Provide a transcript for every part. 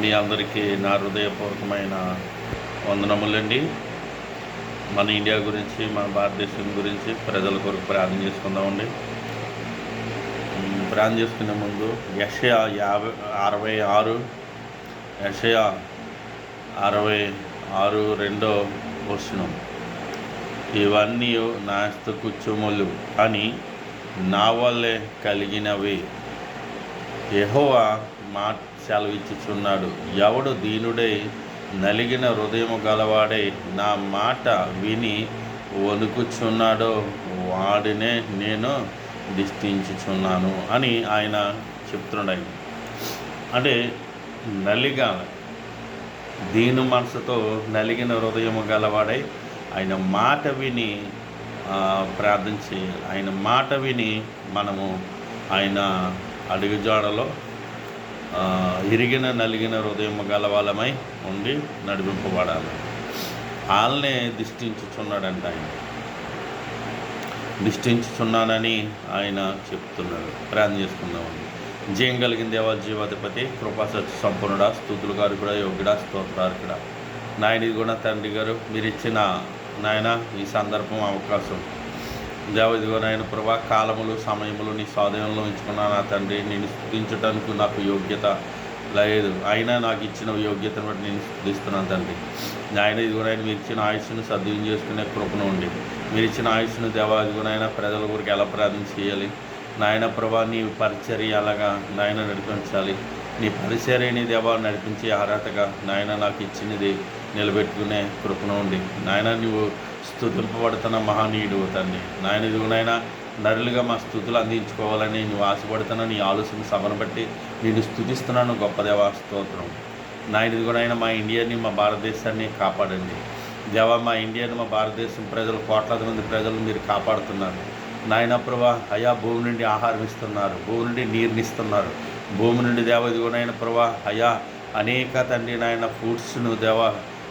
మీ అందరికీ నా హృదయపూర్వకమైన వందనములండి. మన ఇండియా గురించి మన భారతదేశం గురించి ప్రజల కొరకు ప్రార్థన చేసుకుందామండి. ప్రార్థన చేసుకునే ముందు యషయా యాభై అరవై ఆరు యషయా అరవై ఆరు రెండో వచనం. ఇవన్నీ నాస్త కూర్చోములు అని నా వల్లే కలిగినవి. యహోవా మాట సెలవిచ్చుచున్నాడు ఎవడు దీనుడై నలిగిన హృదయము గలవాడై నా మాట విని వణుకుచున్నాడో వాడినే నేను దిష్టించుచున్నాను అని ఆయన చెప్తున్నాడు. అంటే నలిగాలి. దీని మనసుతో నలిగిన హృదయము గలవాడై ఆయన మాట విని ప్రార్థన చేయాలి. ఆయన మాట విని మనము ఆయన అడుగుజాడలో ఇరిగిన నలిగిన హృదయం గలవాలమై ఉండి నడిపింపబడాలి. వాళ్ళనే దిష్టించుచున్నాడంట ఆయన. దిష్టించుచున్నానని ఆయన చెప్తున్నాడు. ప్రార్థన చేసుకుందామండి జయం కలిగిన దేవా జీవాధిపతి కృపాసత్య సంపూర్ణుడా స్థుతులు గారు కూడా యోగ్యుడా స్తోత్రార్కుడా నాయన ఇది కూడా తండ్రి గారు మీరు ఇచ్చిన నాయన ఈ సందర్భం అవకాశం దేవదిగో నాయన ప్రభా కాలములు సమయములు నీ స్వాధీనంలో ఉంచుకున్నాను నా తండ్రి. నేను స్థుతించడానికి నాకు యోగ్యత లేదు. అయినా నాకు ఇచ్చిన యోగ్యతను బట్టి నేను స్థుతిస్తున్నాను తండ్రి. నాయన ఇదిగో నాయన మీరు ఇచ్చిన ఆయుష్ను సద్వినియోగం చేసుకునే కృపను ఉండి మీరు ఇచ్చిన ఆయుష్ను దేవా ప్రజల గురికి ఎలా ప్రార్థన చేయాలి? నాయన ప్రభా నీ పరిచర్య అలాగా నాయన నడిపించాలి. నీ పరిచర్యని దేవా నడిపించే అర్హతగా నాయన నాకు ఇచ్చినది నిలబెట్టుకునే కృపను ఉండి నాయన నువ్వు స్థుతింపబడుతున్న మహనీయుడు తండ్రి. నాయన ఇదిగునైనా నరులుగా మా స్థుతులు అందించుకోవాలని నువ్వు ఆశపడుతున్న నీ ఆలోచన సభను బట్టి నేను స్థుతిస్తున్నాను. గొప్ప దేవ స్తోత్రం. నాయన ఇదిగునైనా మా ఇండియాని మా భారతదేశాన్ని కాపాడండి. దేవా మా ఇండియాని మా భారతదేశం ప్రజలు కోట్లాది మంది ప్రజలు మీరు కాపాడుతున్నారు. నాయన ప్రభా అయా భూమి నుండి ఆహారం ఇస్తున్నారు. భూమి నుండి నీరునిస్తున్నారు భూమి నుండి దేవ ఇదిగోనైనా ప్రభా అయా అనేక తండ్రి నాయన ఫ్రూట్స్ను దేవ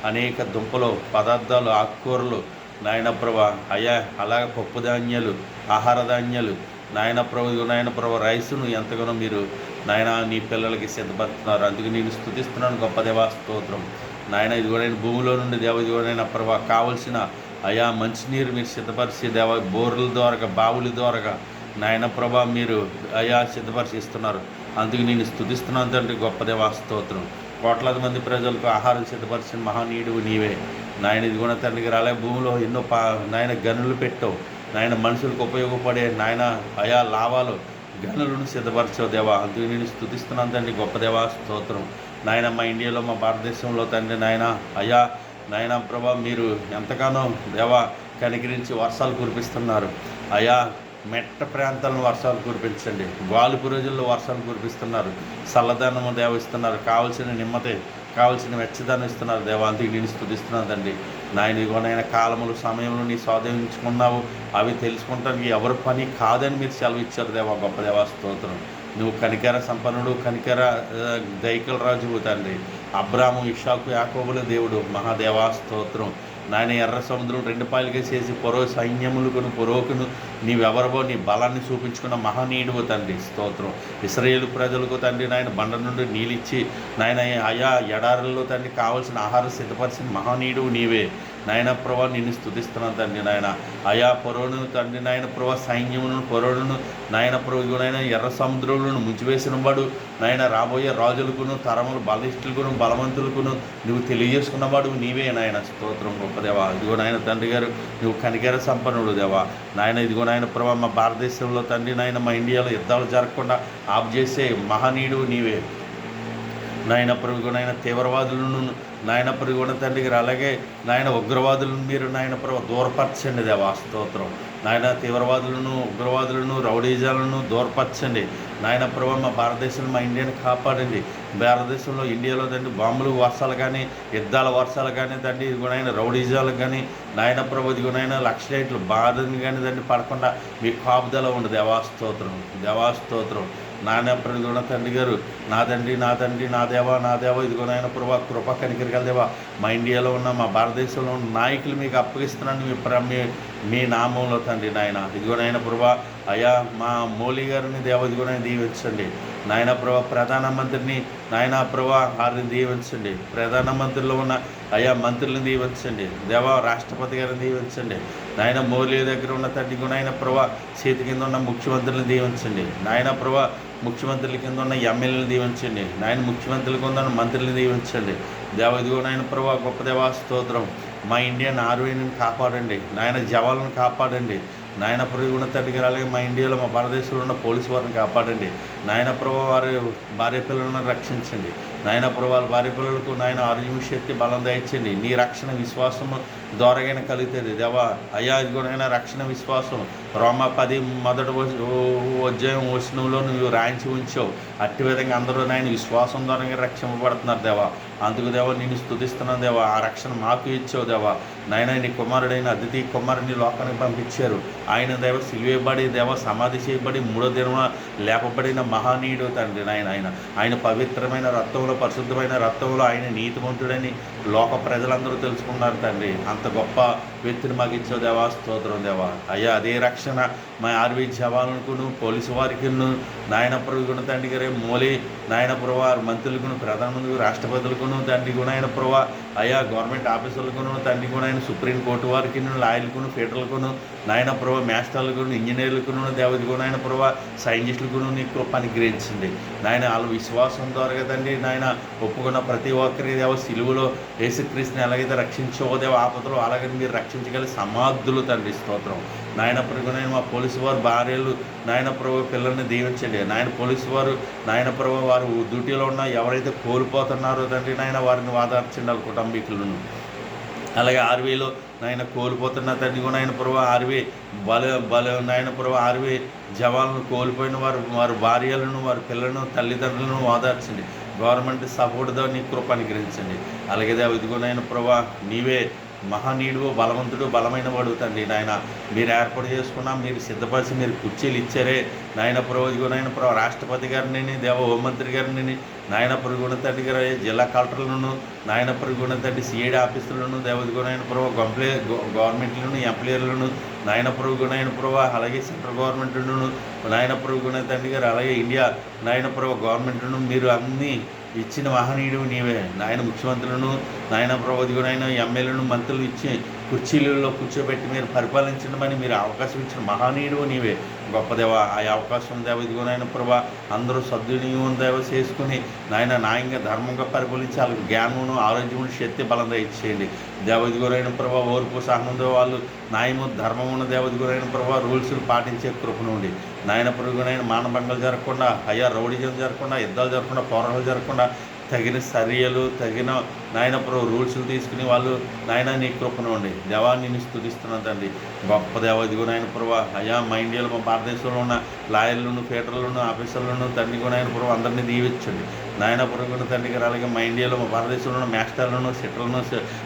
అనేక దుంపలు పదార్థాలు ఆకుకూరలు నాయనప్రభ అయా అలాగ పప్పు ధాన్యాలు ఆహార ధాన్యాలు నాయనప్రభ నాయనప్రభ ఇదిగో రైసును ఎంతగానో మీరు నాయన నీ పిల్లలకి సిద్ధపడుతున్నారు అందుకు నేను స్థుతిస్తున్నాను గొప్ప దేవా స్తోత్రం. నాయన ఇదిగోడైన భూమిలో నుండి దేవ ఇదిగోడైన ప్రభా కావలసిన అయా మంచినీరు మీరు సిద్ధపరిచి దేవ బోర్ల ద్వారా బావుల ద్వారా నాయన ప్రభా మీరు అయా సిద్ధపరిచి ఇస్తున్నారు అందుకు నేను స్థుతిస్తున్నాను తండ్రి గొప్ప దేవా స్తోత్రం. కోట్లాది మంది ప్రజలకు ఆహారం సిద్ధపరిచిన మహానీయుడు నీవే. నాయన ఇది కూడా తండ్రికి రాలే. భూమిలో ఎన్నో పా నాయన గనులు పెట్టావు. నాయన మనుషులకు ఉపయోగపడే నాయన అయా లాభాలు గనులను సిద్ధపరచవు దేవా. అందుకు నేను స్థుతిస్తున్నాను తండ్రి గొప్ప దేవా స్తోత్రం. నాయన మా ఇండియాలో మా భారతదేశంలో తండ్రి నాయన అయా నాయన ప్రభా మీరు ఎంతగానో దేవా కనికరించి వర్షాలు కురిపిస్తున్నారు. అయా మెట్ట ప్రాంతాలను వర్షాలు కురిపించండి. వాలుపు రోజుల్లో వర్షాలు కురిపిస్తున్నారు. చల్లదనము దేవిస్తున్నారు. కావలసిన నిమ్మతే కావలసిన వెచ్చదనం ఇస్తున్నారు. దేవాంతికి నేను స్థుతిస్తున్నాను తండ్రి. నాయన ఇదిగోనైనా కాలములు సమయంలో నీ స్వాధీనించుకున్నావు. అవి తెలుసుకుంటానికి ఎవరి పని కాదని మీరు సెలవు ఇచ్చారు దేవా గొప్ప దేవా స్తోత్రం. నువ్వు కనికర సంపన్నుడు కనికర దైకల రాజువు తండ్రి. అబ్రాము ఇషాకు యాకోబుల దేవుడు. మహాదేవా స్తోత్రం. నాయన ఎర్ర సముద్రం రెండు పాయలుగా చేసి పొరో సైన్యములకును పొరోకును నీవెవరవో నీ బలాన్ని చూపించుకున్న మహనీయుడువు తండ్రి. స్తోత్రం. ఇస్రాయేల్ ప్రజలకు తండ్రి నాయన బండ నుండి నీళ్ళిచ్చి నాయన ఆయా ఎడారుల్లో తండ్రి కావలసిన ఆహారం సిద్ధపరిచిన మహనీయుడు నీవే. నాయన ప్రభా నిన్ను స్థుతిస్తున్నాను తండ్రి నాయన. ఆయా పొరవును తండ్రి నాయన ప్రభా సైన్యమును పొరవులను నాయన ప్రభునైనా ఎర్ర సముద్రములను ముంచివేసిన వాడు. నాయన రాబోయే రాజులకును తరములు బలిష్ఠులకును బలవంతులకును నువ్వు తెలియజేసుకున్నవాడు నీవే నాయన. స్తోత్రం గొప్పదేవా ఇదిగో నాయన తండ్రి గారు నువ్వు కనికర సంపన్నుడు దేవా. నాయన ఇదిగో నాయన ప్రభా మా భారతదేశంలో తండ్రి నాయన మా ఇండియాలో యుద్ధాలు జరగకుండా ఆప్ చేసే మహనీయుడు నీవే. నాయన ప్రభు నాయన తీవ్రవాదులను నాయన ప్రభు తండ్రి గారు అలాగే నాయన ఉగ్రవాదులను మీరు నాయన ప్రభు దూరపరచండి దేవా స్తోత్రం. నాయన తీవ్రవాదులను ఉగ్రవాదులను రౌడీజాలను దూరపరచండి. నాయన ప్రభు మా భారతదేశంలో మా ఇండియాని కాపాడండి. భారతదేశంలో ఇండియాలో తండ్రి బాంబులు వర్షాలు కానీ యుద్ధాల వర్షాలు కానీ తండ్రి ఇదిగోనైనా రౌడీజాలు కానీ నాయన ప్రభు ఇదిగోనైనా లక్షలైట్లు బాధని కానీ తండ్రి పడకుండా మీ కాపుదల ఉండు దేవాస్తోత్రం దేవాస్తోత్రం నాయన ప్రభుత్వ తండ్రి గారు నా తండ్రి నా తండ్రి నా దేవా నా దేవా ఇదిగో నాయన ప్రభా కృప కనికరికల దేవా మా ఇండియాలో ఉన్న మా భారతదేశంలో ఉన్న నాయకులు మీకు అప్పగిస్తున్నాను మీ ప్ర మీ మీ నామంలో తండ్రి నాయన ఇదిగో నాయన ప్రభా అయ్యా మా మోలీ గారిని దేవ ఇదిగో నాయన దీవించండి. నాయన ప్రభా ప్రధానమంత్రిని నాయన ప్రభా వారిని దీవించండి. ప్రధానమంత్రిలో ఉన్న అయ్యా మంత్రులను దీవించండి. దేవా రాష్ట్రపతి గారిని దీవించండి. నాయన మౌర్య దగ్గర ఉన్న తండ్రి నాయన ప్రభా చేతి కింద ఉన్న ముఖ్యమంత్రులను దీవించండి. నాయన ప్రభా ముఖ్యమంత్రుల కింద ఉన్న ఎమ్మెల్యేలను దీవించండి. నాయన ముఖ్యమంత్రుల కింద ఉన్న మంత్రులను దీవించండి. దేవ ఇదిగో నాయన ప్రభా గొప్ప దేవా స్తోత్రం. మా ఇండియన్ ఆర్మీని కాపాడండి. నాయన జవాలను కాపాడండి. నాయన ప్రభు అలాగే మా ఇండియాలో మా భారతదేశంలో ఉన్న పోలీసు వారిని కాపాడండి. నాయన ప్రభు వారి భార్య పిల్లలను రక్షించండి. నాయన ప్రభు వాళ్ళ భార్య పిల్లలకు నాయన ఆరోగ్యం శక్తి బలం దయచండి నీ రక్షణ విశ్వాసము ద్వారాగైనా కలుగుతుంది. దేవా అయ్యా ఇదిగోనైనా రక్షణ విశ్వాసం రోమ పది మొదటి అధ్యాయం వచనంలో నువ్వు రాయించి ఉంచావు. అట్టి విధంగా అందరూ నాయన విశ్వాసం ద్వారా రక్షింపబడుతున్నారు దేవా. అందుకు దేవా నేను స్తుతిస్తున్నాను దేవా. ఆ రక్షణ మాకు ఇచ్చావు దేవా. నాయన నీ కుమారుడైన అతిథి కుమారుని లోకానికి పంపించారు. ఆయన దేవ సిలివేయబడి దేవ సమాధి చేయబడి మూడో దినమున లేపబడిన మహనీయుడు తండ్రి నాయన ఆయన. ఆయన పవిత్రమైన రక్తంలో పరిశుద్ధమైన రక్తంలో ఆయన నీతిమంతుడని లోక ప్రజలందరూ తెలుసుకున్నారు తండ్రి. అంత గొప్ప వ్యక్తిని మాకు ఇచ్చో దేవా స్తోత్రం దేవా. అయ్యా అదే రక్షణ మా ఆర్మీ జవానుకును పోలీసు వారికి నాయన ప్రభుగుణ తండ్రి గారే మూలి నాయన ప్రభు మంత్రులకును ప్రధానమంత్రి రాష్ట్రపతులకును తండ్రి గుణాయన ప్రభు అయ్యా గవర్నమెంట్ ఆఫీసర్లకును తండ్రి కూడా ఆయన సుప్రీంకోర్టు వారికి లాయర్లకును ఫీటర్లకును నాయన ప్రభు మేస్టర్లకును ఇంజనీర్లకును దేవత కూడా ఆయన ప్రభు సైంటిస్టులకును నీకు కృపని గ్రహించండి నాయన వాళ్ళ విశ్వాసం ద్వారా కదండి నాయన ఒప్పుకున్న ప్రతి ఒక్కరి దేవ సిలువలో యేసుక్రీస్తుని ఎలాగైతే రక్షించవో దేవ ఆపదలో అలాగే మీరు రక్షించగల సమాధులు తండ్రి స్తోత్రం. నాయన ప్రభునైన మా పోలీసు వారు భార్యలు నాయన ప్రభు పిల్లల్ని దీవించండి. నాయన పోలీసు వారు నాయన ప్రభు వారు డ్యూటీలో ఉన్న ఎవరైతే కోల్పోతున్నారో తండ్రి నాయన వారిని వాదార్చండి వాళ్ళ కుటుంబీకులను. అలాగే ఆర్వీలో నాయన కోల్పోతున్న తండ్రి కూడా ఆయన ప్రభు ఆర్వీ బల బల నాయన ప్రభు ఆర్వీ జవాన్లను కోల్పోయిన వారు వారి భార్యలను వారి పిల్లలను తల్లిదండ్రులను ఓదార్చండి గవర్నమెంట్ సపోర్ట్తో నీ కృప అనుగ్రహించండి. అలాగే దేవ ఇదిగోనైనా ప్రభా నీవే మహనీయుడు బలవంతుడు బలమైన వాడు తండ్రి. నాయన మీరు ఏర్పాటు చేసుకున్నా మీరు సిద్ధపరిచి మీరు కుర్చీలు ఇచ్చారే. నాయన ప్రభు నాయన ప్రభు రాష్ట్రపతి గారిని దేవ హోంమంత్రి గారిని నాయన పురుగుణ తండ్రి గారు జిల్లా కలెక్టర్లను నాయన పురుగుణ తండ్రి సిఐడి ఆఫీసులను దేవదిగో ప్రభు గంప్లే గవర్నమెంట్లను ఎంప్లాయర్లను నాయన పురుగుణైన ప్రభు అలాగే సెంట్రల్ గవర్నమెంట్లను నాయన పురుగుణ తండ్రి గారు అలాగే ఇండియా నాయన ప్రభు గవర్నమెంట్ను మీరు అన్నీ ఇచ్చిన మహనీయుడు నీవే. నాయన ముఖ్యమంత్రులను నాయన ప్రభుత్వనైనా ఎమ్మెల్యేలను మంత్రులు ఇచ్చి కుర్చీలలో కూర్చోబెట్టి మీరు పరిపాలించడమని మీరు అవకాశం ఇచ్చిన మహనీయుడు నీవే. గొప్ప దేవ ఆ అవకాశం దేవ. ఇదిగోనైనా ప్రభా అందరూ సద్వినియోగం దేవ. చేసుకుని నాయన న్యాయంగా ధర్మంగా పరిపాలించి వాళ్ళకి జ్ఞానమును ఆరోగ్యమును శక్తి బలం ఇచ్చేయండి దేవ ఇదిగోనైన ప్రభా ఓర్పు సహనంతో వాళ్ళు న్యాయము ధర్మమును దేవ. ఇదిగోనైన ప్రభా రూల్స్ను పాటించే కృపను ఉండి నాయన పురుగునైన మానభంగాలు జరగకుండా అయ్యా రౌడీజం జరగకుండా యుద్ధాలు జరగకుండా పోరాటాలు జరగకుండా తగిన చర్యలు తగిన నాయన ప్రభు రూల్స్లు తీసుకుని వాళ్ళు నాయన నీ కృపను ఉండి దేవాన్ని నేను స్థుతిస్తున్నాను తండ్రి గొప్ప దేవ ఇదిగో నాయన ప్రభు అయ్యా మా ఇండియాలో మా భారతదేశంలో ఉన్న లాయర్లను ఫీటర్లను ఆఫీసర్లను తండ్రి కూడా నాయన ప్రభు అందరినీ దీవించండి. నాయన పురుగున తండ్రి గారు అలాగే మా ఇండియాలో మా భారతదేశంలో ఉన్న మాస్టర్లను సిటర్లను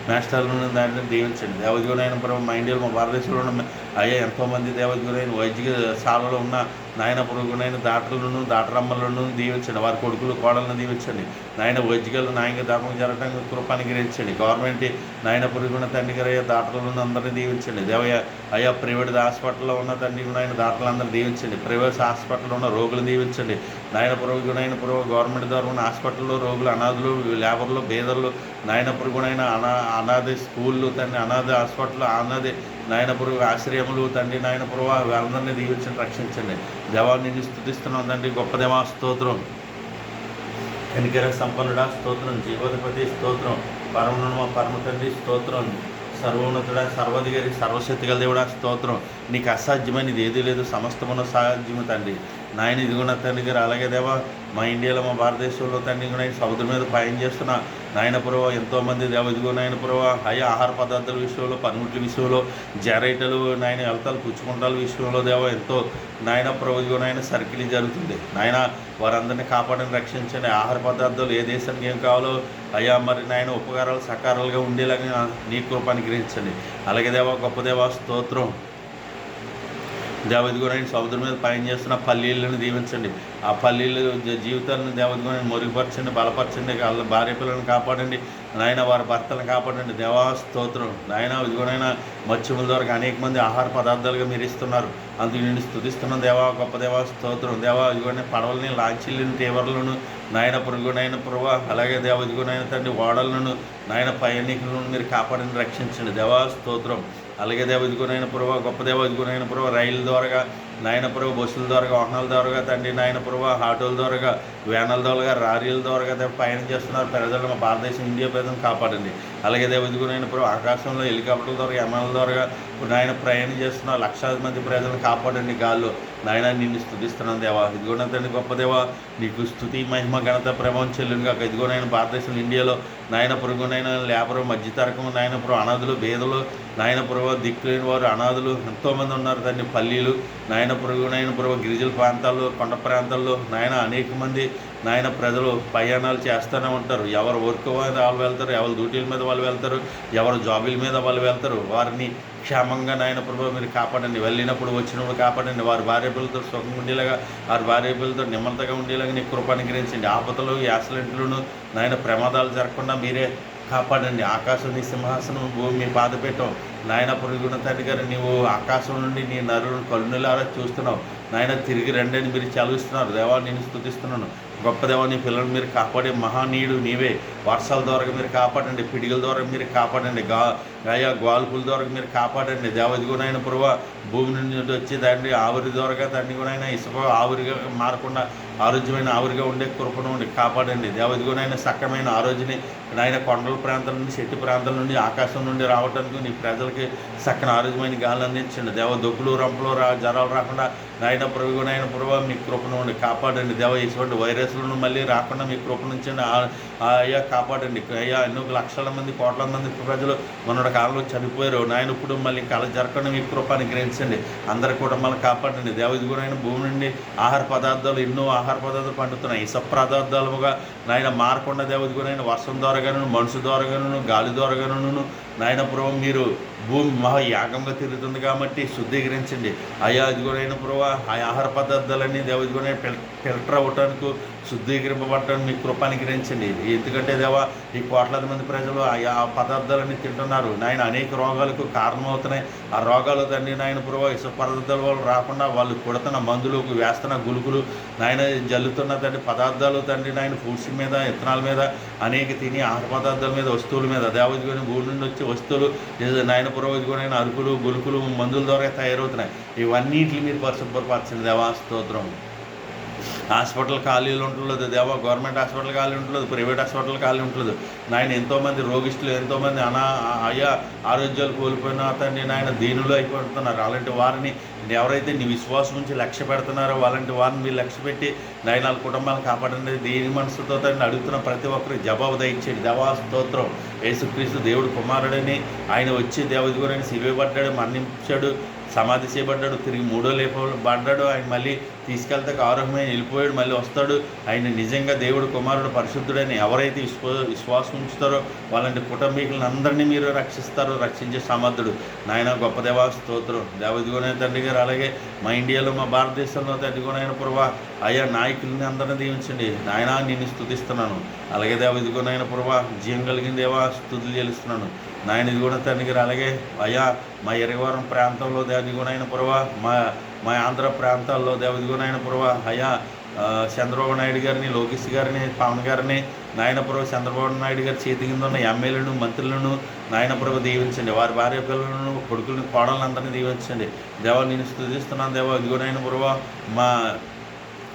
మాస్టర్లను దాన్ని దీవించండి. దేవదిగునైన ప్రభు మా ఇండియాలో మా భారతదేశంలో ఉన్న అయ్యా ఎంతోమంది దేవదిగునైన వైద్య శాలలో ఉన్న నాయన పురుగునైన దాటలను దాటరమ్మలను దీవించండి. వారి కొడుకులు కోడలను దీవించండి. నాయన వైద్యులు నాయన ధర్మం జరగడానికి కృపాన్ని గ్రహించండి గవర్నమెంట్ నాయన పురుగున తండ్రి గారు అయ్యా దాటలను అందరినీ దీవించండి. దేవయ్య అయ్యా ప్రైవేట్ హాస్పిటల్లో ఉన్న తండ్రి నాయన దాటలందరూ దీవించండి. ప్రైవేట్ హాస్పిటల్లో ఉన్న రోగులు దీవించండి. నాయన పురుగునైన పురుగు గవర్నమెంట్ ద్వారా ఉన్న హాస్పిటల్లో రోగులు అనాథులు లేబర్లు బేదర్లు నాయన పురుగునైన అనా అనాథ స్కూళ్ళు తండ్రి అనాథ హాస్పిటల్ అనాథ నాయన పురుగు ఆశ్రయములు తండ్రి నాయన పురుగు వాళ్ళందరినీ దీవించండి రక్షించండి. దేవాన్ని నిన్ను స్థుతిస్తున్నాం తండ్రి. గొప్ప దేవా స్తోత్రం. కనికర సంపన్నుడా స్తోత్రం. జీవోధిపతి స్తోత్రం. పరమనుమ పరమ తండ్రి స్తోత్రం. సర్వోన్నతుడా సర్వధికారి సర్వశక్తి గల దేవుడా స్తోత్రం. నీకు అసాధ్యమైనది ఏదీ లేదు. సమస్తమున సాధ్యము తండ్రి. నాయన ఇదిగున్న తండ్రి గారు అలాగే దేవా మా ఇండియాలో మా భారతదేశంలో తండ్రి కూడా సముద్రం మీద పయనం చేస్తున్న. నాయన ప్రభావ ఎంతోమంది దేవ ఇదిగో నాయన పురవ అయ్యా ఆహార పదార్థాల విషయంలో పనిముట్ల విషయంలో జరైటలు నాయన వెళ్తాలు పుచ్చుకుంటాల విషయంలో దేవ ఎంతో నాయన పురవ నాయన సర్కిల్ జరుగుతుంది. నాయన వారందరినీ కాపాడని రక్షించండి ఆహార పదార్థాలు ఏ దేశానికి ఏం కావాలో అయ్యా మరి నాయన ఉపకారాలు సకారాలుగా ఉండేలాగా నీ కృపాన్ని గ్రహించండి అలాగే దేవా గొప్ప దేవా స్తోత్రం. దేవ సముద్రం మీద పయనం చేస్తున్న పల్లీలను దీవించండి. ఆ పల్లీలు జీవితాలను దేవ మెరుగుపరచండి బలపరచండి వాళ్ళ భార్య పిల్లలను కాపాడండి నాయన వారి భర్తలను కాపాడండి. దేవా స్తోత్రం. నాయన ఇదిగోనైనా మత్స్యముల ద్వారా అనేక మంది ఆహార పదార్థాలుగా మీరు ఇస్తున్నారు. అందుకు నేను స్థుతిస్తున్నాను దేవా గొప్ప దేవా స్తోత్రం. దేవా ఇదిగోనే పడవలని లాంచీలను తీవ్రలను నాయన పురుగునైన పురువ అలాగే దేవ ఇదిగోనైన తండ్రి ఓడలను నాయన పయనికులను మీరు కాపాడని రక్షించండి. దేవా స్తోత్రం. అలాగే దేవ ఇదిగోనైన పురువ గొప్ప దేవ ఇదిగోనైన పురువ రైలు ద్వారాగా నాయన బస్సుల ద్వారాగా వాహనాల ద్వారాగా తండ్రి నాయన ఆటోల ద్వారాగా వ్యాన్ల ద్వారాగా రారీల ద్వారాగా పయనం చేస్తున్నారు. ప్రజలు మా భారతదేశం ఇండియా ప్రజలను కాపాడండి. అలాగే దేవ ఇదిగోనైన పురువ ఆకాశంలో హెలికాప్టర్ల ద్వారా విమానాల ద్వారాగా నాయన ప్రయాణం చేస్తున్న లక్షలాది మంది ప్రజలను కాపాడండి గాల్లో. నాయన నిన్ను స్థుతిస్తున్నాను దేవా. ఇదిగోన తండ్రి గొప్ప దేవా నీకు స్థుతి మహిమ ఘనత ప్రభావం చెల్లును కాక ఇదిగోనైనా భారతదేశం ఇండియాలో నాయన పురుగునైన లేబరు మధ్యతరకము నాయన పురుగు అనాథులు భేదలు నాయన పురుగు దిక్కులేని వారు అనాథులు ఎంతోమంది ఉన్నారు దాన్ని పల్లీలు నాయన పురుగునైన పురుగు గిరిజల ప్రాంతాల్లో కొండ ప్రాంతాల్లో నాయన అనేక మంది నాయన ప్రజలు ప్రయాణాలు చేస్తూనే ఉంటారు. ఎవరు వర్క్ మీద వాళ్ళు వెళ్తారు ఎవరు డ్యూటీల మీద వాళ్ళు వెళ్తారు ఎవరు జాబుల మీద వాళ్ళు వెళ్తారు. వారిని క్షేమంగా నాయన ప్రభు మీరు కాపాడండి. వెళ్ళినప్పుడు వచ్చినప్పుడు కాపాడండి. వారి భార్య పిల్లలతో సుఖంగా ఉండేలాగా వారి భార్య పిల్లలతో నిమ్మలతగా ఉండేలాగా నీ కృప అనుగ్రహించండి. ఆపదలు యాక్సిడెంట్లను నాయన ప్రమాదాలు జరగకుండా మీరే కాపాడండి. ఆకాశం నీ సింహాసనం భూమి మీ పాద పెట్టాం నాయన పురుగున తండ్రి గారు నీవు ఆకాశం నుండి నీ నరులను కన్నులారా చూస్తున్నావు. నాయన తిరిగి రండి అని మీరు చదివిస్తున్నారు దేవా నేను స్థుతిస్తున్నాను గొప్పదేవా నీ పిల్లల్ని మీరు కాపాడే మహానీయుడు నీవే. వర్షాల ద్వారా మీరు కాపాడండి పిడిగల ద్వారా మీరు కాపాడండి గా గాయా గ్వాల్పుల ద్వారా మీరు కాపాడండి. దేవదిగునైన పురవ భూమి నుండి వచ్చి దాన్ని ఆవిరి ద్వారా దాన్ని కూడా ఇసుక ఆవిరిగా మారకుండా ఆరోగ్యమైన ఆవిరిగా ఉండే కృపను ఉండి కాపాడండి. దేవ సక్రమైన సక్కమైన ఆరోగ్యని నాయన కొండల ప్రాంతం నుండి చెట్టు ప్రాంతం నుండి ఆకాశం నుండి రావడానికి నీ ప్రజలకి చక్కని ఆరోగ్యమైన గాలి అందించండి. దేవ దొక్కులు రంపులు రా జ్వరాలు రాకుండా నాయన ప్రభుగునైన పురవ మీ కృపను ఉండి కాపాడండి. దేవ ఇటువంటి వైరస్లను మళ్ళీ రాకుండా మీ కృప నుంచి అయ్యా కాపాడండి. అయ్యా ఎన్నో లక్షల మంది కోట్ల మంది ప్రజలు మొన్నటి కాలంలో చనిపోయారు. నాయన ఇప్పుడు మళ్ళీ కళ జరగకుండా మీ కృప అనుగ్రహించండి. అందరి కుటుంబాలను కాపాడండి. దేవది కూడా ఆయన భూమి నుండి ఆహార పదార్థాలు ఎన్నో ఆహార పదార్థాలు పండుతున్నాయి. ఇస పదార్థాలుగా నాయన మారకుండా దేవది కూడా ఆయన వర్షం ద్వారాగాను మనుషు ద్వారాగాను గాలి ద్వారాగాను నాయన ప్రభు మీరు భూమి మహా యాగంగా తిరుగుతుంది కాబట్టి శుద్ధీకరించండి. అయా అదిగోనైన ప్రభా ఆ ఆహార పదార్థాలన్నీ దేవ ఫిల్ ఫిల్టర్ అవ్వటానికి శుద్ధీకరింపబడటానికి మీ కృప అనుగ్రహించండి. ఎందుకంటే దేవా ఈ కోట్లాది మంది ప్రజలు ఆ పదార్థాలన్నీ తింటున్నారు. నాయన అనేక రోగాలకు కారణమవుతున్నాయి. ఆ రోగాలు తండ్రి నాయన ప్రభా ఇసు పదార్థాల వాళ్ళు రాకుండా వాళ్ళు కొడుతున్న మందులు వేస్తున్న గులుకులు నాయన జల్లుతున్న తండ్రి పదార్థాలు తండ్రి నాయన ఫుడ్స్ మీద విత్తనాల మీద అనేక తిని ఆహార పదార్థాల మీద వస్తువుల మీద దేవదిగోని భూమి నుండి వచ్చి వస్తువులు ఇది నాయన పురోగతిగోనైన అరుకులు గులుకులు మందుల ద్వారా తయారవుతున్నాయి. ఇవన్నిటిని మీరు పరిశుభ్రపరచండి దేవాస్తోత్రం హాస్పిటల్ ఖాళీలు ఉండలేదు దేవా గవర్నమెంట్ హాస్పిటల్ ఖాళీ ఉండలేదు ప్రైవేట్ హాస్పిటల్ ఖాళీ ఉండలేదు నాయన ఎంతోమంది రోగిస్టులు ఎంతోమంది అనా అయ్యా ఆరోగ్యాలు కోల్పోయిన అతన్ని నాయన దీనిలో అయిపోతున్నారు. అలాంటి వారిని ఎవరైతే నీ విశ్వాసం నుంచి లక్ష్య పెడుతున్నారో అలాంటి వారిని మీరు లక్ష్య పెట్టి నాయన వాళ్ళ కుటుంబాలను కాపాడండి. దీని మనసుతో తండ్రి అడుగుతున్న ప్రతి ఒక్కరు జవాబు దయచేయండి. దేవా స్తోత్రం. యేసుక్రీస్తు దేవుడు కుమారుడని ఆయన వచ్చి దేవుడి గురించి సిలువబడ్డాడు మరణించాడు. సమాధి చేయబడ్డాడు తిరిగి మూడో లేప పడ్డాడు. ఆయన మళ్ళీ తీసుకెళ్తే ఆరోగ్యమైన వెళ్ళిపోయాడు మళ్ళీ వస్తాడు. ఆయన నిజంగా దేవుడు కుమారుడు పరిశుద్ధుడని ఎవరైతే విశ్వ విశ్వాసం ఉంచుతారో వాళ్ళంటి కుటుంబీకులను అందరినీ మీరు రక్షిస్తారో రక్షించే సమర్థుడు నాయన గొప్ప దేవా స్తోత్రం. దేవదిగోనే తండ్రి గారు అలాగే మా ఇండియాలో మా భారతదేశంలో తండ్రిగోనైన పురవా అయ్యా నాయకుల్ని అందరిని దీవించండి. నాయన నేను స్థుతిస్తున్నాను అలాగే దేవ ఇదిగోనైన పురవా జీవం కలిగిన దేవా స్థుతులు చెల్లిస్తున్నాను. నాయన ఇది కూడా తండ్రి గారు అలాగే అయ్యా మా ఎరగవరం ప్రాంతంలో దేవదిగునైన పురవా మా మా ఆంధ్ర ప్రాంతాల్లో దేవదిగునైన పురవా అయ్యా చంద్రబాబు నాయుడు గారిని లోకేష్ గారిని పవన్ గారిని నాయనపురం చంద్రబాబు నాయుడు గారి చేతి కింద ఉన్న ఎమ్మెల్యేలను మంత్రులను నాయనపురం దీవించండి. వారి భార్య పిల్లలను కొడుకులను కోడలను అందరినీ దీవించండి. దేవా నేను స్థుతిస్తున్నాను దేవా ఇదిగో నాయనపురవా మా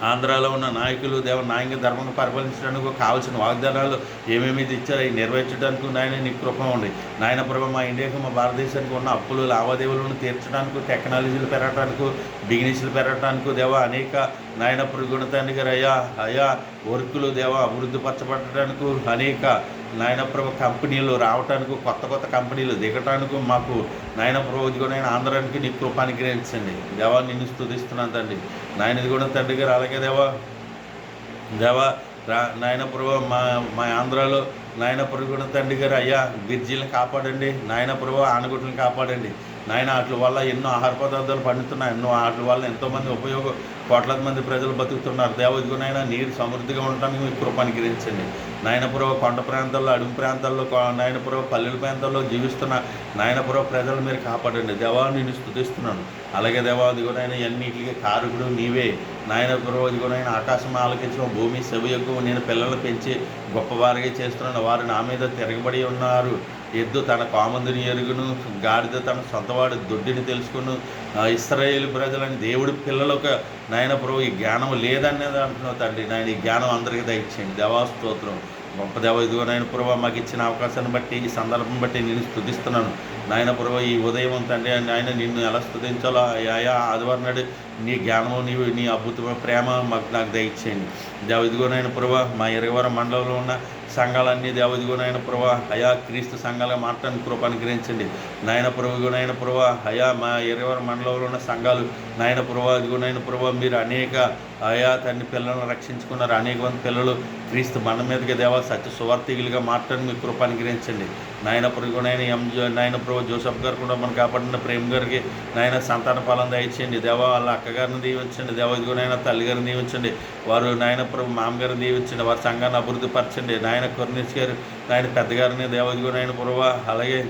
ఆంధ్రాలో ఉన్న నాయకులు దేవ నాయక ధర్మంగా పరిపాలించడానికి కావాల్సిన వాగ్దానాలు ఏమేమి ఇచ్చారో అవి నెరవేర్చడానికి నాయన నీ కృప ఉంది. నాయన ప్రభు మా ఇండియాకి మా భారతదేశానికి ఉన్న అప్పులు లావాదేవీలను తీర్చడానికి టెక్నాలజీలు పెరగడానికి బిజినెస్లు పెరగడానికి దేవ అనేక నాయన గుణతాన్ని అయ్యా అయా వర్కులు దేవ అభివృద్ధి పరచబడటానికి అనేక నాయనప్రభ కంపెనీలు రావటానికి కొత్త కొత్త కంపెనీలు దిగటానికి మాకు నాయన కూడా ఆంధ్రానికి నీ కృపానికి గ్రహించండి దేవా నిన్ను స్థుతిస్తున్నాను తండ్రి. నాయనది కూడా తండ్రి గారు అలాగే దేవా. దేవా రా నాయనప్రభు మా మా ఆంధ్రాలో నాయనప్రభు కూడా తండ్రి గారు అయ్యా గిర్జీలను కాపాడండి. నాయనప్రభు ఆనగుట్లను కాపాడండి. నాయన వాటి వల్ల ఎన్నో ఆహార పదార్థాలు పండుతున్నాయి ఎన్నో వాటి వల్ల ఎంతోమంది ఉపయోగ కోట్లాది మంది ప్రజలు బతుకుతున్నారు. దేవదిగునైనా నీరు సమృద్ధిగా ఉండటానికి మీ కృపను గిరించండి నాయనపురం కొండ ప్రాంతాల్లో అడుగు ప్రాంతాల్లో కొ- నాయనపురం పల్లెల ప్రాంతాల్లో జీవిస్తున్న నాయనపురం ప్రజలు మీరు కాపాడండి. దేవా నేను స్థుతిస్తున్నాను. అలాగే దేవాదిగునైనా ఎన్నిటికీ ఎన్నిటికి కారకుడు నీవే. నాయనపురం దిగునైనా ఆకాశం ఆలకించడం భూమి సెవయకు నేను పిల్లలు పెంచి గొప్పవారిగా చేస్తున్నాను. వారు నా మీద తిరగబడి ఉన్నారు. ఎద్దు తన కామందుని ఎరుగును గాడిద తన సొంతవాడు దొడ్డిని తెలుసుకును. ఇస్రాయేల్ ప్రజలని దేవుడి పిల్లలకు నాయన ప్రభు ఈ జ్ఞానం లేదనేది అంటున్నావు తండ్రి. నాయన ఈ జ్ఞానం అందరికీ దయచేయండి. దేవాస్తోత్రం గొప్ప దేవ ఇదిగో నాయన ప్రభు మాకు ఇచ్చిన అవకాశాన్ని బట్టి ఈ సందర్భం బట్టి నేను స్థుతిస్తున్నాను. నాయన ప్రభు ఈ ఉదయం తండ్రి నాయన నిన్ను ఎలా స్థుతించాలో ఆయా ఆదివారం నాడు నీ జ్ఞానము నీవు నీ అద్భుతమైన ప్రేమ మాకు నాకు దయచేయండి. దేవ ఇదిగోనైన ప్రభా మా ఇరవరం మండలంలో ఉన్న సంఘాలన్నీ దేవ ఇదిగోనైన ప్రభా అయా క్రీస్తు సంఘాలుగా మాట్లాడిన కృప అనుగ్రహించండి. నాయన ప్రభుగునైన ప్రభా అయా మా ఇరవై మండలంలో ఉన్న సంఘాలు నాయన ప్రభా ఇదిగోనైన ప్రభా మీరు అనేక అయా తన్ని పిల్లలను రక్షించుకున్నారు. అనేక మంది పిల్లలు క్రీస్తు మన మీదకి దేవ సత్య సువార్థికులుగా మాట్లాడి మీ కృప అనుగ్రహించండి. నాయన ప్రభుగునైన ఎం నాయన ప్రభు జోసఫ్ గారు కూడా మనం కాపాడిన ప్రేమ గారికి నాయన సంతాన పాలన దయచేయండి. దేవ వాళ్ళ అక్కగారిని దీవించండి. దేవ ఇదిగోనైనా తల్లిగారిని దీవించండి. వారు నాయన ప్రభు మామగారిని దీవించండి. వారి సంఘాన్ని అభివృద్ధి పరచండి. నాయన కొర్నేష్ గారు నాయన పెద్దగారిని దేవ ఇదిగోనైన ప్రభు అలాగే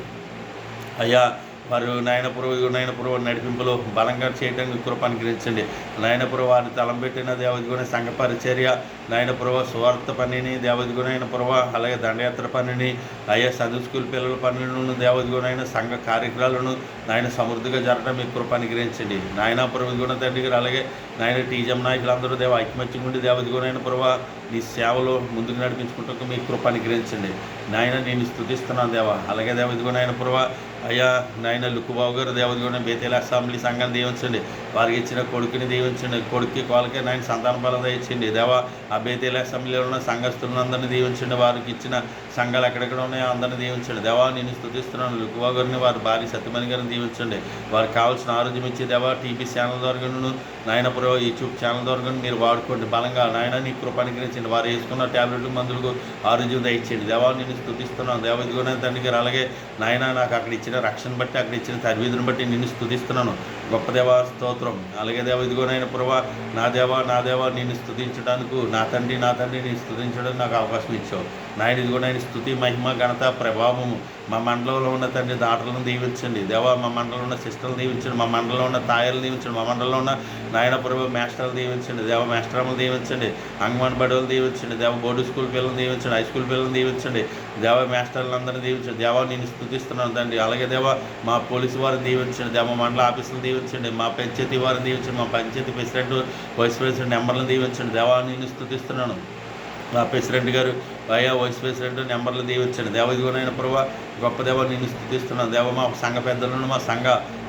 అయ్యా వారు నాయనపురం నయనపురు నడిపింపులో బలంగా చేయడానికి కృప అనుగ్రహించండి నాయనపురం వారిని తలంపెట్టిన దేవదిగుణ సంఘ పరిచర్య నయనపురవ సువార్త పనిని దేవదిగుణైన పురవ అలాగే దండయాత్ర పనిని అయ్యా సందు స్కూల్ పిల్లల పనులను దేవదిగుణైన సంఘ కార్యక్రమాలను నాయన సమృద్ధిగా జరగడం మీకు కృప అనుగ్రహించండి నాయనాపురం గుణ తండ్రి గారు అలాగే నాయన టీజం నాయకులందరూ దేవ ఐక్యమత్యం ఉండి దేవదిగుణైన పురవ నీ సేవలో ముందుకు నడిపించుకుంటూ మీ కృప అనుగ్రహించండి నాయన నేను స్థుతిస్తున్నాను దేవ. అలాగే దేవదిగుణైన పురవ అయ్యా నాయన లుక్కుబాబు గారు దేవదిగుణ బేతేల అసెంబ్లీ సంఘాన్ని దీవించండి వారికి ఇచ్చిన కొడుకుని దీవించండి. కొడుక్కి కోలకే నాయన సంతాన బలం దయచండి దేవా ఆ అసెంబ్లీలో ఉన్న సంఘస్థులను దీవించండి. వారికి ఇచ్చిన సంఘాలు ఎక్కడెక్కడ ఉన్నాయో అందరినీ దీవించండి. దేవా నేను స్తుతిస్తున్నాను లుక్వాగర్ని గారిని వారి భార్య సత్యమణి గారిని దీవించండి. వారికి కావాల్సిన ఆరోగ్యం ఇచ్చి దేవా టీవీ ఛానల్ ద్వారా నాయనపురం యూట్యూబ్ ఛానల్ ద్వారా మీరు వాడుకోండి. బలంగా నాయన నీ కృప అనుగ్రహించండి. వారు వేసుకున్న ట్యాబ్లెట్లు మందులకు ఆరోగ్యం దయచేయండి. దేవా నేను స్తుతిస్తున్నాను దేవ ఇదిగోనే తండ్రి గారు అలాగే నాయన నాకు అక్కడ ఇచ్చిన రక్షణ బట్టి అక్కడ ఇచ్చిన తర్వీదుని బట్టి నేను స్థుతిస్తున్నాను. గొప్ప దేవా స్తోత్రం. అలాగే దేవ ఇదిగోనైన ప్రభా నా దేవా నా దేవా నేను స్థుతించడానికి నా తండ్రి నా తండ్రి నేను స్థుతించడానికి నాకు అవకాశం ఇచ్చావు. నాయన ఇదిగోనైన స్థుతి మహిమ ఘనత ప్రభావము మా మండలంలో ఉన్న తండ్రి దాటలను దీవించండి. దేవా మా మండలంలో ఉన్న సిస్టర్లు దీవించండి. మా మండలంలో ఉన్న తాయలు దీవించండి. మా మండలంలో ఉన్న నాయన ప్రభు మాస్టర్లు దీవించండి. దేవ మేస్టర్లు దీవించండి. అంగన్వాడి బడులు దీవించండి. దేవ బోర్డు స్కూల్ పిల్లలు దీవించండి. హై స్కూల్ పిల్లలు దీవించండి. దేవ మాస్టర్లందరినీ దీవించండి. దేవా నేను స్థుతిస్తున్నాను తండ్రి. అలాగే దేవ మా పోలీసు వారిని దీవించండి. దేవ మండల ఆఫీసులు దీవించండి. మా పంచాయతీ వారిని దీవించండి. మా పంచాయతీ ప్రెసిడెంట్ వైస్ ప్రెసిడెంట్ నెంబర్లను దీవించండి. దేవా నేను స్థుతిస్తున్నాను. మా ప్రెసిడెంట్ గారు అయ్యా వైస్ ప్రెసిడెంట్ నెంబర్లు దీవించండి. దేవదిగునైన ప్రభా గొప్ప దేవ నేను స్థుతిస్తున్నాను. దేవ మా సంఘ పెద్దలను మా సంఘ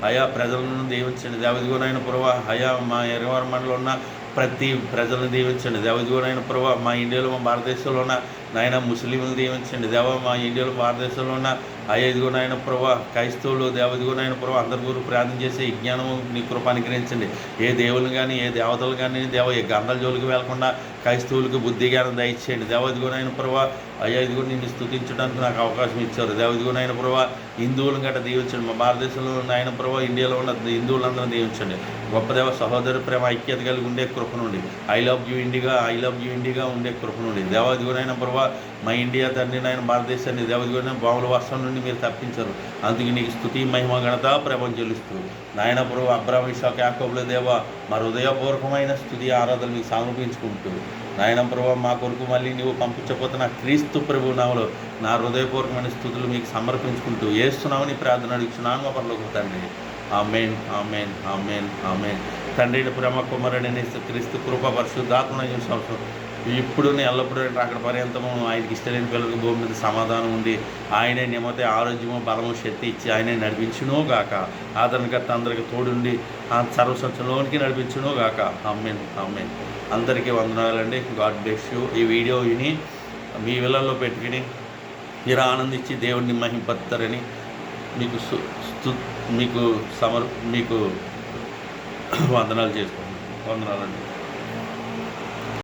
అయా ప్రజలను దీవించండి. దేవదిగునైన ప్రభా అయా మా ఇరవై మండలం ఉన్న ప్రతి ప్రజలను దీవించండి. దేవదిగునైన ప్రభా మా ఇండియాలో మా భారతదేశంలో ఉన్న నాయన ముస్లింలు దీవించండి. దేవ మా ఇండియాలో భారతదేశంలో ఉన్న అయ్యా ఇదిగో నాయన ప్రభా క్రైస్తవులు దేవదిగో నాయన ప్రభా అందరి గురు ప్రార్థన చేసే ఈ జ్ఞానము నీ కృప అనుగ్రహించండి. ఏ దేవులు కానీ ఏ దేవతలు కానీ దేవ ఏ గంధల జోలికి వెళ్ళకుండా క్రైస్తవులకు బుద్ధి జ్ఞానం దయచేయండి. దేవదిగో నాయన ప్రభా అయ్యా ఇదిగో నిన్ను స్తుతించడానికి నాకు అవకాశం ఇచ్చారు. దేవదిగో నాయన ప్రభా హిందువులను గట్రా దీవించండి. మా భారతదేశంలో ఉన్న ఆయన ప్రభా ఇండియాలో ఉన్న హిందువులందరూ దీవించండి. గొప్ప దేవ సహోదర ప్రేమ ఐక్యత కలిగి ఉండే కృప నుండి. ఐ లవ్ యూ ఇండిగా ఐ లవ్ యూ ఇండిగా ఉండే కృప నుండి. దేవాదిగునైన ప్రభా మా ఇండియా తండ్రి నాయన భారతదేశాన్ని దేవదిగున బాముల వర్షం నుండి మీరు తప్పించారు. అందుకే నీకు స్థుతి మహిమ ఘనత ప్రేమం చెల్లిస్తూ. నాయన ప్రభు అబ్రాహ్మ విశాఖ యాకోబుల దేవ మా హృదయపూర్వకమైన స్థుతి ఆరాధన మీకు సమర్పించుకుంటూ నాయన ప్రభు మా కొరకు మళ్ళీ నీవు పంపించకపోతున్న క్రీస్తు ప్రభు నామలో నా హృదయపూర్వకమైన స్థుతులు మీకు సమర్పించుకుంటూ వేస్తున్నామని ప్రార్థన అడుగుతున్నాను మా పనులకు తండ్రి. Amen amen amen amen. తండ్రిని ప్రేమ కుమారుడిని క్రీస్తు కృప పరిశుద్ధాత్మ సంవత్సరం ఇప్పుడు ఎల్లప్పుడూ అక్కడ పర్యంతము ఆయనకి ఇష్టమైన పిల్లలకు భూమి మీద సమాధానం ఉండి ఆయనే నిమ్మతే ఆరోగ్యము బలము శక్తి ఇచ్చి ఆయనే నడిపించునో గాక. ఆదరణకర్త అందరికి తోడుండి ఆ సర్వసంచంలోనికి నడిపించునో గాక. అమ్మేన్ అమ్మేన్ అందరికీ వందనాలండి. God bless you. ఈ వీడియో విని మీ విలల్లో పెట్టుకుని మీరు ఆనందించి దేవుడిని మహింపత్తారని మీకు సు- స్తు మీకు సమర్ మీకు వందనాలు చేసుకోండి వందనాలండి.